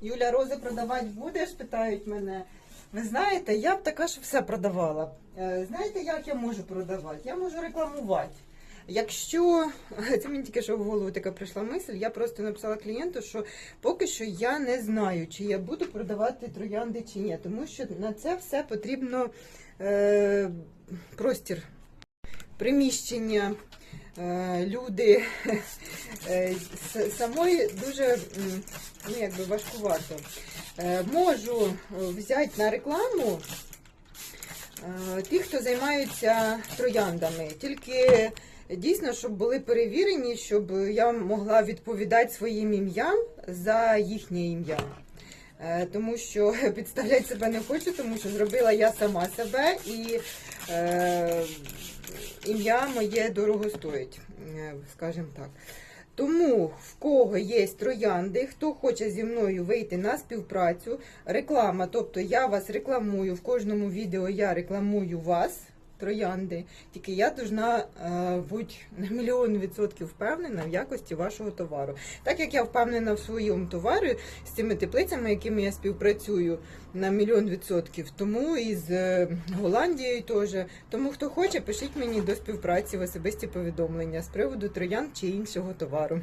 Юля, рози продавати будеш? питають мене. Ви знаєте, я б така ж все продавала. Е, Знаєте, як я можу продавати? Я можу рекламувати. Якщо це мені тільки що в голову така прийшла мисль, я просто написала клієнту, що поки що я не знаю, чи я буду продавати троянди чи ні, тому що на це все потрібно е, простір, приміщення, е, люди. Е, самої дуже ну, якби важкувато. Е, Можу е, взяти на рекламу е, тих, хто займаються трояндами. Тільки дійсно, щоб були перевірені, щоб я могла відповідати своїм ім'ям за їхнє ім'я. Тому що підставляти себе не хочу, тому що зробила я сама себе і е, ім'я моє дорого стоїть, скажімо так. Тому в кого є троянди, хто хоче зі мною вийти на співпрацю, реклама, тобто я вас рекламую в кожному відео, я рекламую вас, троянди. Тільки я должна е, бути на мільйон відсотків впевнена в якості вашого товару. Так як я впевнена в своєму товарі з цими теплицями, якими я співпрацюю на мільйон відсотків, тому і з е, Голландією теж. Тому хто хоче, пишіть мені до співпраці в особисті повідомлення з приводу троянд чи іншого товару.